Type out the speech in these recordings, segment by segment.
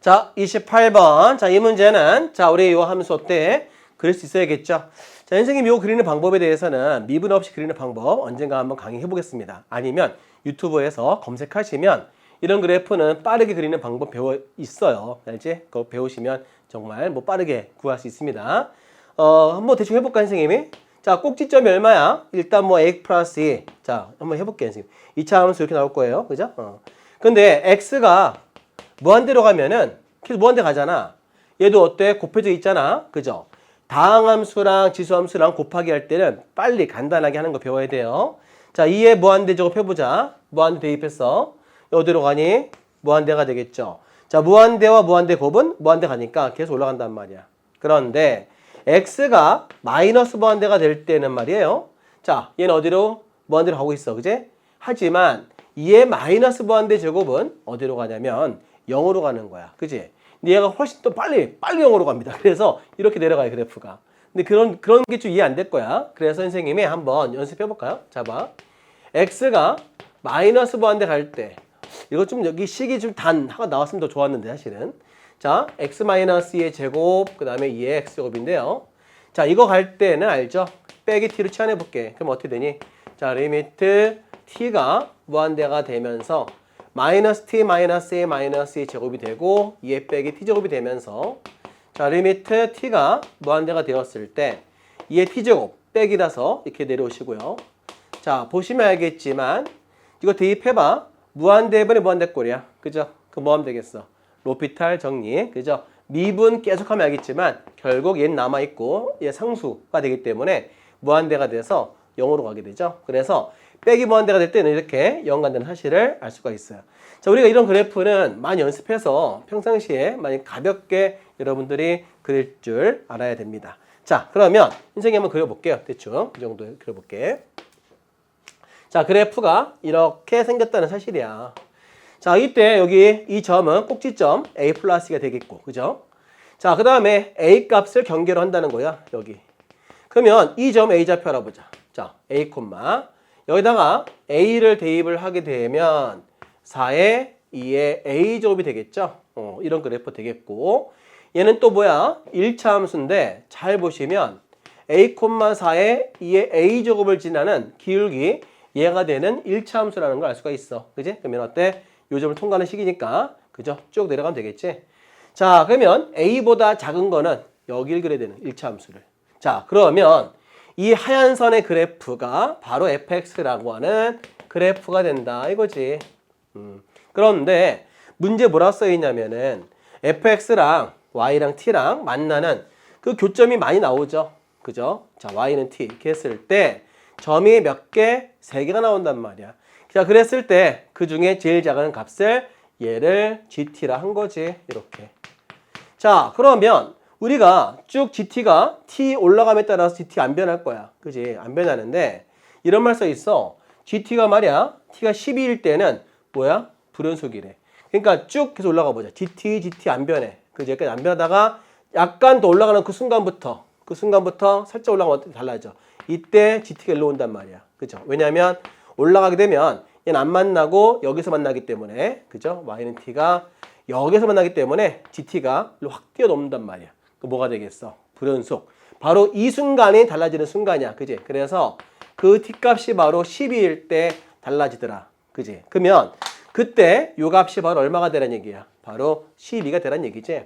자, 28번. 자, 이 문제는 자, 우리 이 함수 때 그릴 수 있어야겠죠. 자, 선생님 이 그리는 방법에 대해서는 미분 없이 그리는 방법 언젠가 한번 강의해 보겠습니다. 아니면 유튜브에서 검색하시면 이런 그래프는 빠르게 그리는 방법 배워 있어요. 알지? 그거 배우시면 정말 뭐 빠르게 구할 수 있습니다. 어, 한번 대충 해볼까, 선생님이? 자, 꼭지점이 얼마야? 일단 뭐 x 플러스 2. 자, 한번 해볼게요, 선생님. 2차 함수 이렇게 나올 거예요. 그죠? 어. 근데 x가 무한대로 가면은 계속 무한대 가잖아. 얘도 어때? 곱해져 있잖아. 그죠? 다항함수랑 지수함수랑 곱하기 할 때는 빨리 간단하게 하는 거 배워야 돼요. 자, 2에 무한대 작업해보자. 무한대 대입했어. 어디로 가니? 무한대가 되겠죠. 자, 무한대와 무한대 곱은 무한대 가니까 계속 올라간단 말이야. 그런데 x가 마이너스 무한대가 될 때는 말이에요. 자, 얘는 어디로? 무한대로 가고 있어. 그제? 하지만 2의 마이너스 무한대 제곱은 어디로 가냐면 0으로 가는 거야. 그지? 근데 얘가 훨씬 더 빨리, 빨리 0으로 갑니다. 그래서 이렇게 내려가요, 그래프가. 근데 그런, 그런 게 좀 이해 안 될 거야. 그래서 선생님이 한번 연습해 볼까요? 자, 봐. x가 마이너스 무한대 갈 때, 이거 좀 여기 식이 좀 단, 하가 나왔으면 더 좋았는데, 사실은. 자, x 마이너스 2의 제곱, 그 다음에 2의 x 제곱인데요. 자, 이거 갈 때는 알죠? 빼기 t로 치환해 볼게. 그럼 어떻게 되니? 자, 리미트 t가 무한대가 되면서 마이너스 t 마이너스 a 마이너스 2 제곱이 되고 2의 빼기 t 제곱이 되면서 자, 리미트 t가 무한대가 되었을 때 2의 t 제곱 빼기라서 이렇게 내려오시고요. 자, 보시면 알겠지만 이거 대입해봐. 무한대분의 무한대꼴이야. 그죠? 그 뭐 하면 되겠어? 로피탈 정리. 그죠? 미분 계속하면 알겠지만 결국 얘는 남아있고 얘 상수가 되기 때문에 무한대가 돼서 0으로 가게 되죠. 그래서 빼기 무한대가 될 때는 이렇게 0 간다는 사실을 알 수가 있어요. 자, 우리가 이런 그래프는 많이 연습해서 평상시에 많이 가볍게 여러분들이 그릴 줄 알아야 됩니다. 자, 그러면 인생이 한번 그려볼게요. 대충 이 정도 그려볼게. 자, 그래프가 이렇게 생겼다는 사실이야. 자, 이때 여기 이 점은 꼭지점 a 플러스가 되겠고, 그죠? 자, 그 다음에 a 값을 경계로 한다는 거야, 여기. 그러면 이 점 a 좌표 알아보자. 자, a 콤마 여기다가 a를 대입을 하게 되면 4에 2의 a 제곱이 되겠죠? 어, 이런 그래프 되겠고 얘는 또 뭐야? 1차 함수인데 잘 보시면 a, 4에 2의 a 제곱을 지나는 기울기 얘가 되는 1차 함수라는 걸 알 수가 있어. 그지? 그러면 어때? 요 점을 통과하는 식이니까 그죠? 쭉 내려가면 되겠지? 자, 그러면 a보다 작은 거는 여기를 그려야 되는 1차 함수를. 자, 그러면 이 하얀 선의 그래프가 바로 fx라고 하는 그래프가 된다 이거지. 음. 그런데 문제 뭐라 써 있냐면은 fx랑 y랑 t랑 만나는 그 교점이 많이 나오죠. 그죠? 자, y는 t 이렇게 했을 때 점이 몇 개? 세 개가 나온단 말이야. 자, 그랬을 때 그 중에 제일 작은 값을 얘를 gt라 한 거지. 이렇게. 자, 그러면 우리가 쭉 GT가 T 올라감에 따라서 GT 안 변할 거야. 그지? 안 변하는데 이런 말 써 있어. GT가 말이야. T가 12일 때는 뭐야? 불연속이래. 그러니까 쭉 계속 올라가 보자. GT, GT 안 변해. 그지? 그러니까 안 변하다가 약간 더 올라가는 그 순간부터 그 순간부터 살짝 올라가면 달라져. 이때 GT가 일로 온단 말이야. 그죠? 왜냐면 올라가게 되면 얘는 안 만나고 여기서 만나기 때문에 그죠? Y는 T가 여기서 만나기 때문에 GT가 확 뛰어넘는단 말이야. 그 뭐가 되겠어? 불연속. 바로 이 순간이 달라지는 순간이야. 그지? 그래서 그 t값이 바로 12일 때 달라지더라. 그지? 그러면 그때 요 값이 바로 얼마가 되란 얘기야? 바로 12가 되란 얘기지.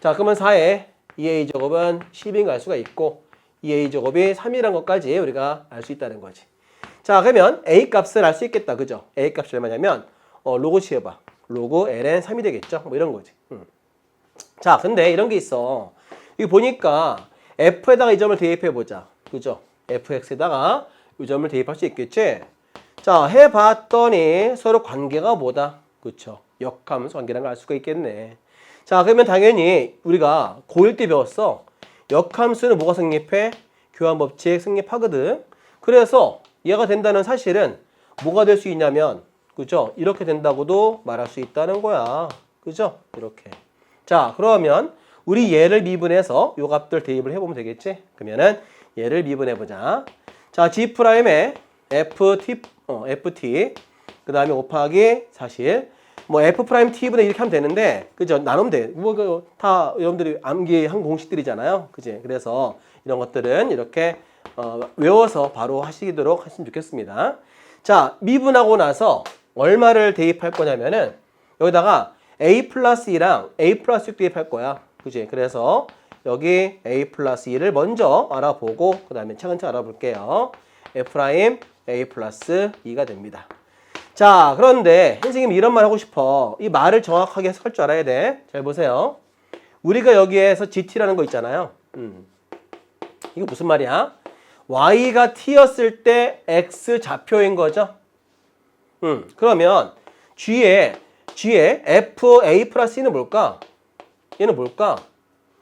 자, 그러면 4에 2a 제곱은 12인 걸 알 수가 있고 2a 제곱이 3이라는 것까지 우리가 알 수 있다는 거지. 자, 그러면 a 값을 알 수 있겠다. 그죠? a 값이 얼마냐면 어, 로그 취해봐. 로그 ln 3이 되겠죠? 뭐 이런 거지. 음. 자, 근데 이런 게 있어. 여기 보니까 f에다가 이 점을 대입해 보자. 그죠? fx에다가 이 점을 대입할 수 있겠지? 자, 해봤더니 서로 관계가 뭐다? 그쵸? 역함수 관계라는 걸 알 수가 있겠네. 자, 그러면 당연히 우리가 고1 때 배웠어. 역함수는 뭐가 성립해? 교환법칙 성립하거든. 그래서 얘가 된다는 사실은 뭐가 될 수 있냐면, 그죠? 이렇게 된다고도 말할 수 있다는 거야. 그죠? 이렇게. 자, 그러면 우리 얘를 미분해서 요 값들 대입을 해보면 되겠지? 그러면은 얘를 미분해보자. 자, G 프라임에 FT, 어, FT, 그 다음에 곱하기 사실, 뭐 f 프라임 t분의 이렇게 하면 되는데 그죠? 나누면 돼. 뭐다 여러분들이 암기한 공식들이잖아요. 그지? 그래서 이런 것들은 이렇게 어, 외워서 바로 하시도록 하시면 좋겠습니다. 자, 미분하고 나서 얼마를 대입할 거냐면은 여기다가 a 플러스 2랑 a 플러스 6 대입할 거야. 그지? 그래서 여기 a 플러스 2를 먼저 알아보고 그 다음에 차근차근 알아볼게요. f 프라임 a 플러스 2가 됩니다. 자, 그런데 선생님이 이런 말 하고 싶어. 이 말을 정확하게 해석할 줄 알아야 돼. 잘 보세요. 우리가 여기에서 gt라는 거 있잖아요. 음. 이거 무슨 말이야? y가 t였을 때 x 좌표인 거죠. 음. 그러면 g에 g에 f a 플러스 는 뭘까? 얘는 뭘까?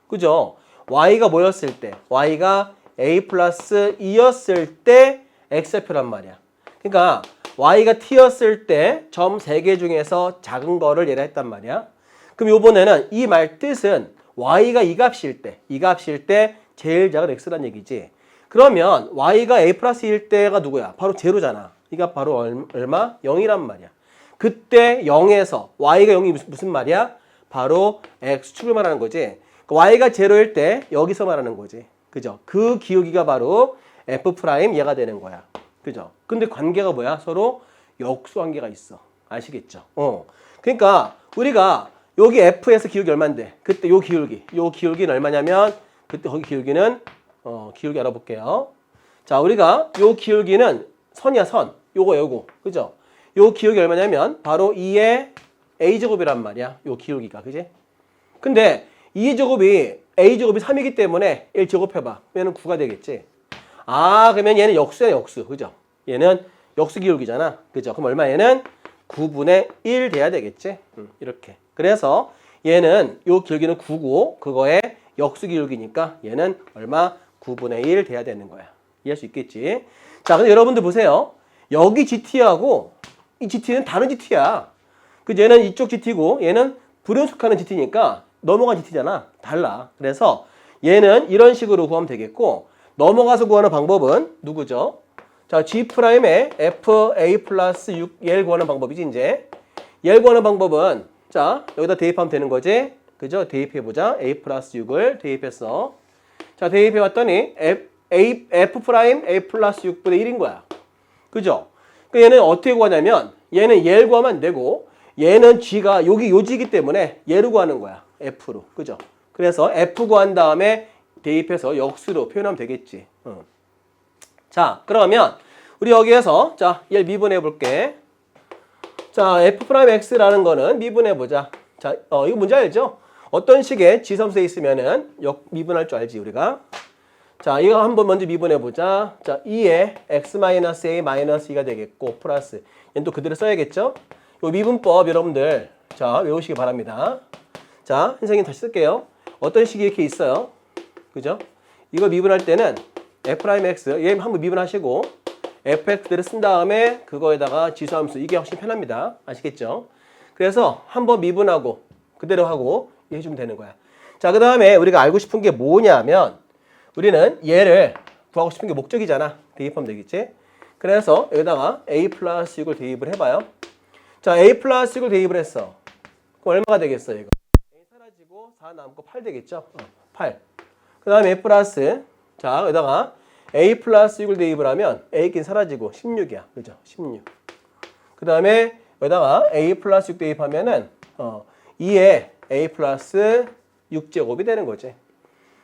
그죠? y가 뭐였을 때? y가 a 플러스 2였을 때 x좌표란 말이야. 그러니까 y가 t였을 때 점 3개 중에서 작은 거를 얘라 했단 말이야. 그럼 요번에는 이 말 뜻은 y가 이 값일 때, 이 값일 때 제일 작은 x란 얘기지. 그러면 y가 a 플러스 1일 때가 누구야? 바로 제로잖아. 이가 바로 얼- 얼마? 0이란 말이야. 그때 0에서 y가 0이 무슨, 무슨 말이야? 바로 x축을 말하는 거지. 그 y가 제로일 때 여기서 말하는 거지. 그죠? 그 기울기가 바로 f 프라임 얘가 되는 거야. 그죠? 근데 관계가 뭐야? 서로 역수 관계가 있어. 아시겠죠? 어. 그러니까 우리가 여기 f에서 기울기 얼마인데? 그때 요 기울기. 요 기울기는 얼마냐면 그때 거기 기울기는 어, 기울기 알아볼게요. 자, 우리가 요 기울기는 선이야, 선. 요거 요거. 그죠? 요 기울기 얼마냐면 바로 2의 a제곱이란 말이야. 요 기울기가. 그지? 근데 2제곱이 a제곱이 3이기 때문에 1제곱 해봐. 그러면 9가 되겠지. 아, 그러면 얘는 역수야, 역수. 그죠? 얘는 역수 기울기잖아. 그죠? 그럼 얼마 얘는 9분의 1 돼야 되겠지? 음, 이렇게. 그래서 얘는 요 기울기는 9고 그거의 역수 기울기니까 얘는 얼마? 9분의 1 돼야 되는 거야. 이해할 수 있겠지? 자, 근데 여러분들 보세요. 여기 GT하고 이 GT는 다른 GT야. 그 얘는 이쪽 GT고 얘는 불연속하는 GT니까 넘어간 GT잖아. 달라. 그래서 얘는 이런 식으로 구하면 되겠고 넘어가서 구하는 방법은 누구죠? 자, G 프라임의 F A 플러스 6 얘를 구하는 방법이지 이제. 얘를 구하는 방법은 자 여기다 대입하면 되는 거지. 그죠? 대입해 보자. A 플러스 6을 대입했어. 자 대입해 봤더니 F, A, F 프라임 A 플러스 6분의 1인 거야. 그죠? 그 얘는 어떻게 구하냐면 얘는 얘를 구하면 안 되고 얘는 G가 여기 요지이기 때문에 얘를 구하는 거야. F로. 그죠? 그래서 F 구한 다음에 대입해서 역수로 표현하면 되겠지. 어. 자, 그러면 우리 여기에서 자, 얘 미분해 볼게. 자, f 프라임 x라는 거는 미분해 보자. 자, 어, 이거 뭔지 알죠? 어떤 식의 지섬수에 있으면은 역 미분할 줄 알지, 우리가. 자, 이거 한번 먼저 미분해 보자. 자, 2에 x 마이너스 a 마이너스 2가 되겠고 플러스 얘는 또 그대로 써야겠죠? 요 미분법 여러분들 자, 외우시기 바랍니다. 자, 선생님 다시 쓸게요. 어떤 식이 이렇게 있어요. 그죠? 이거 미분할 때는 f 프라임 x 얘 한번 미분하시고 fx 그대로 쓴 다음에 그거에다가 지수함수 이게 훨씬 편합니다. 아시겠죠? 그래서 한번 미분하고 그대로 하고 해주면 되는 거야. 자, 그 다음에 우리가 알고 싶은 게 뭐냐면 우리는 얘를 구하고 싶은 게 목적이잖아. 대입하면 되겠지? 그래서 여기다가 a 플러스 6을 대입을 해봐요. 자, a 플러스 6을 대입을 했어. 그럼 얼마가 되겠어, 이거? a 사라지고 4 남고 8 되겠죠? 어, 8. 그 다음에 a 플러스 자, 여기다가 a 플러스 6을 대입을 하면 a끼는 사라지고 16이야. 그죠? 16. 그 다음에 여기다가 a 플러스 6 대입하면은 어, 2에 a 플러스 6제곱이 되는 거지.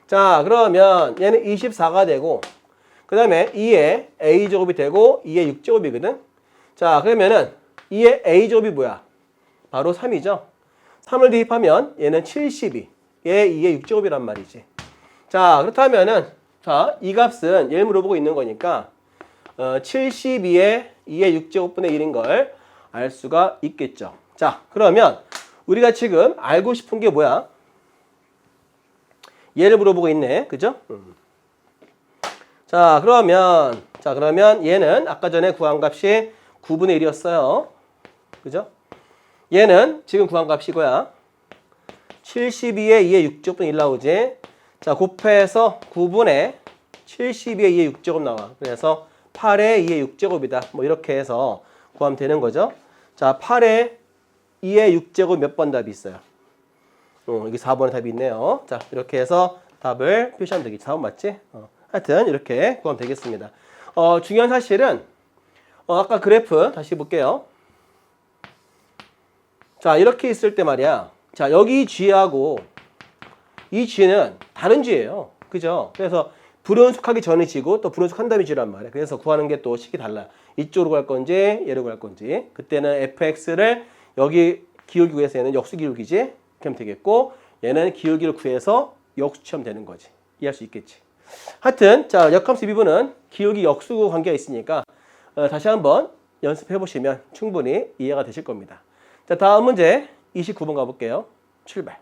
자, 그러면 얘는 24가 되고 그 다음에 2에 a제곱이 되고 2에 6제곱이거든. 자, 그러면은 2에 a제곱이 뭐야? 바로 3이죠. 3을 대입하면 얘는 72. 얘 2에 6제곱이란 말이지. 자, 그렇다면은 자, 이 값은 얘를 물어보고 있는 거니까 어, 72에 2의 6제곱분의 1인 걸 알 수가 있겠죠. 자, 그러면 우리가 지금 알고 싶은 게 뭐야? 얘를 물어보고 있네. 그죠? 음. 자, 그러면 자, 그러면 얘는 아까 전에 구한 값이 9분의 1이었어요. 그죠? 얘는 지금 구한 값이 이거야. 72에 2의 6제곱분의 1 나오지. 자, 곱해서 9분의 72에 2의 6제곱 나와. 그래서 8에 2의 6제곱이다. 뭐 이렇게 해서 구하면 되는 거죠. 자, 8에 2의 6제곱 몇 번 답이 있어요? 어, 여기 4번의 답이 있네요. 자, 이렇게 해서 답을 표시하면 되겠지. 4번 맞지? 어, 하여튼 이렇게 구하면 되겠습니다. 어, 중요한 사실은 어, 아까 그래프 다시 볼게요. 자, 이렇게 있을 때 말이야. 자, 여기 G하고 이 G는 다른 G예요. 그죠? 그래서 불연속하기 전에 G고 또 불연속한 다음에 G란 말이야. 그래서 구하는 게 또 식이 달라. 이쪽으로 갈 건지 얘로 갈 건지. 그때는 fx를 여기 기울기 구해서 얘는 역수 기울기지. 하면 되겠고 얘는 기울기를 구해서 역수치하면 되는 거지. 이해할 수 있겠지. 하여튼 자 역함수 미분은 기울기 역수 관계가 있으니까 어, 다시 한번 연습해 보시면 충분히 이해가 되실 겁니다. 자 다음 문제 29번 가볼게요. 출발.